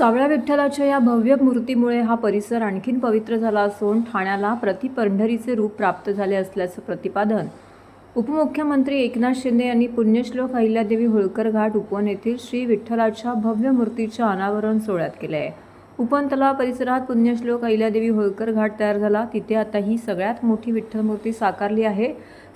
सावळ्या विठ्ठलाच्या या भव्य मूर्तीमुळे हा परिसर आणखीन पवित्र झाला असून ठाण्याला प्रति पंढरीचे रूप प्राप्त झाले असल्याचं प्रतिपादन उपमुख्यमंत्री एकनाथ शिंदे यांनी पुण्यश्लोक अहिल्यादेवी होळकर घाट उपवन येथील श्री विठ्ठलाच्या भव्य मूर्तीच्या अनावरण सोहळ्यात केले आहे उपवन तलाव परिसरात पुण्यश्लोक अहिल्यादेवी होळकर घाट तयार झाला. तिथे आता ही सगळ्यात मोठी विठ्ठल मूर्ती साकारली आहे.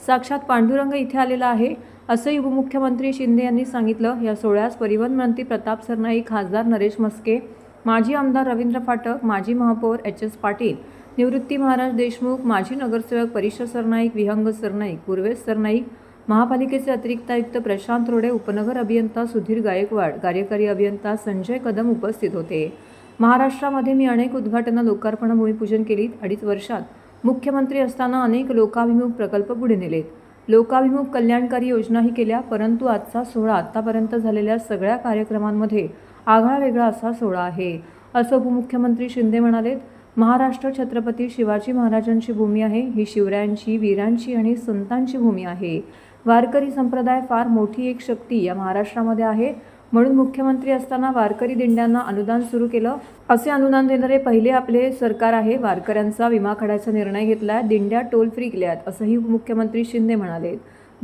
साक्षात पांडुरंग इथे आलेला आहे. असंही उपमुख्यमंत्री शिंदे यांनी सांगितलं. या सोहळ्यास परिवहन मंत्री प्रताप सरनाईक खासदार नरेश मस्के माजी आमदार रवींद्र फाटक माजी महापौर एच एस पाटील निवृत्ती महाराज देशमुख माजी नगरसेवक परिषद सरनाईक विहंग सरनाईक पूर्वेश सरनाईक महापालिकेचे अतिरिक्त आयुक्त प्रशांत रोडे उपनगर अभियंता सुधीर गायकवाड कार्यकारी अभियंता संजय कदम उपस्थित होते. महाराष्ट्रामध्ये मी अनेक उद्घाटनं लोकार्पण भूमिपूजन केलीत. अडीच वर्षात मुख्यमंत्री असताना अनेक लोकाभिमुख प्रकल्प पुढे नेलेत. लोकाभिमुख कल्याणकारी योजनाही केल्या परंतु आजचा सोहळा आत्तापर्यंत झालेल्या सगळ्या कार्यक्रमांमध्ये आगळा वेगळा असा सोहळा आहे. असं उपमुख्यमंत्री शिंदे म्हणालेत महाराष्ट्र छत्रपती शिवाजी महाराजांची भूमी आहे. ही शिवरायांची वीरांची आणि संतांची भूमी आहे. वारकरी संप्रदाय फार मोठी एक शक्ती या महाराष्ट्रामध्ये आहे. म्हणून मुख्यमंत्री असताना वारकरी दिंड्यांना अनुदान सुरू केलं. असे अनुदान देणारे पहिले आपले सरकार आहे. वारकऱ्यांचा विमा काढायचा निर्णय घेतलाय. दिंड्या टोल फ्री केल्यात असंही मुख्यमंत्री शिंदे म्हणाले.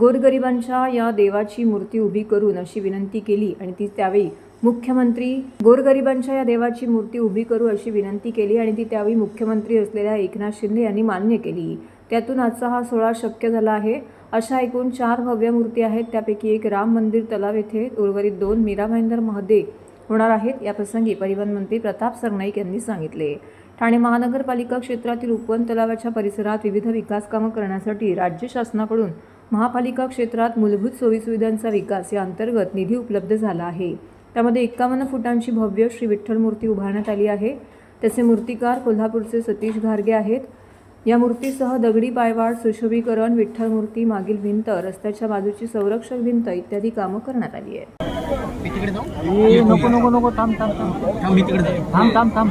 गोरगरिबांच्या या देवाची मूर्ती उभी करून अशी विनंती केली आणि ती त्यावेळी मुख्यमंत्री गोरगरिबांच्या या देवाची मूर्ती उभी करू अशी विनंती केली आणि ती त्यावेळी मुख्यमंत्री असलेल्या एकनाथ शिंदे यांनी मान्य केली. त्यातून आजचा हा सोहळा शक्य झाला आहे. अशा एकूण चार भव्य मूर्ती आहेत. त्यापैकी एक राम मंदिर तलाव येथे उर्वरित दोन मीरा भाईंदरमध्ये होणार आहेत. या प्रसंगी परिवहन मंत्री प्रताप सरनाईक यांनी सांगितले. ठाणे महानगरपालिका क्षेत्रातील उपवन तलावाच्या परिसरात विविध विकास कामं करण्यासाठी राज्य शासनाकडून महापालिका क्षेत्रात मूलभूत सोयीसुविधांचा विकास या अंतर्गत निधी उपलब्ध झाला आहे. त्यामध्ये एकावन्न फुटांची भव्य श्री विठ्ठल मूर्ती उभारण्यात आली आहे. त्याचे मूर्तिकार कोल्हापूरचे सतीश घारगे आहेत. या मूर्तीसह दगडी पायवाड सुशोभीकरण विठ्ठल मूर्ती मागील भिंत रस्त्याच्या बाजूची संरक्षक भिंत इत्यादी कामं करण्यात आली आहे मी तिकडे जाऊ ए नको नको नको थांब थांब थांब थांब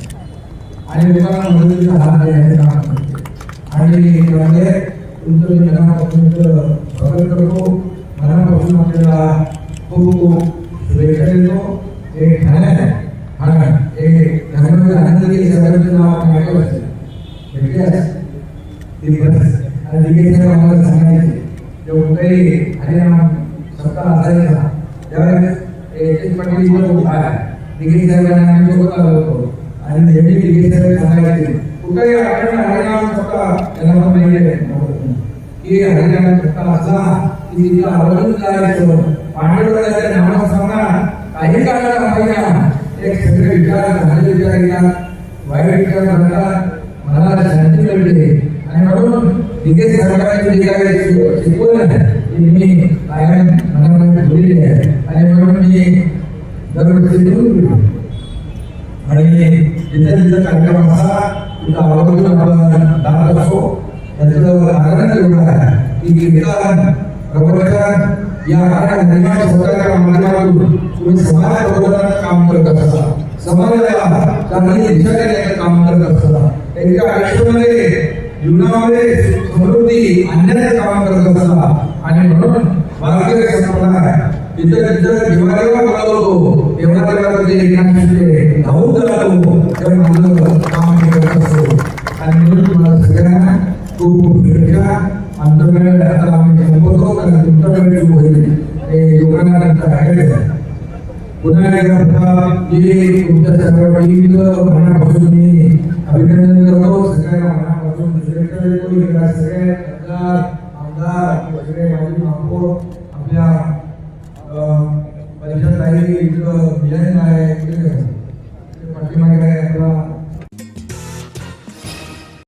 लोकांना मदतीचा हात देण्याचे काम करते आणि त्यामध्ये तुमचं मी मनापासून स्वागत करतो मनापासून आपल्याला खूप खूप शुभेच्छा देतो. हे ठाण्यात ठाण्यात हे ठाण्यामध्ये आनंदी सगळ्यांचं नाव आपण ऐकलं असेल भेटले असेल आणि दिग्गज आम्हाला सांगायचे जेव्हा काही सत्ता असायचा त्यावेळेस एच पाटील इकडे साहेबांना आम्ही सोबत आलो होतो आणि नेहमी दिग्गज साहेब सांगायचे कुठेही आपण हरिनाम सत्ता त्यांना पण माहिती आहे की हरिनाम सत्ता असला की तिथं आवर्जून जायचं पांडुरंगाच्या नावात सांगा काही काळाला पाहिजे एक सगळे विचार चांगले विचार येतात वाईट आणि म्हणून जिथे जिथे कार्यक्रम असा तिथं आवर्जून आपण जात असतो. त्याचं कारण एवढं आहे की कीर्तन प्रवचन या निर्माण स्वतःच्या माध्यमातून तुम्ही समाज प्रबोधनाचं काम करत असता. समाजाला चांगली दिशा देण्याचं काम करत असता. त्यांच्या आयुष्यामध्ये जीवनामध्ये समृद्धी आणण्याचं काम करत असता. आणि म्हणून भारतीय संप्रदाय तिथं तिथं दिवाळीला बोलावतो तेव्हा तेव्हा ते एकनाथ शिंदे धावून जातो तेव्हा माझं काम मी करत असतो आणि म्हणून तुम्हाला सगळ्यांना खूप खूप शुभेच्छा आमचा वेळ आता आम्ही संपवतो कारण तुमचा वेळ सुरू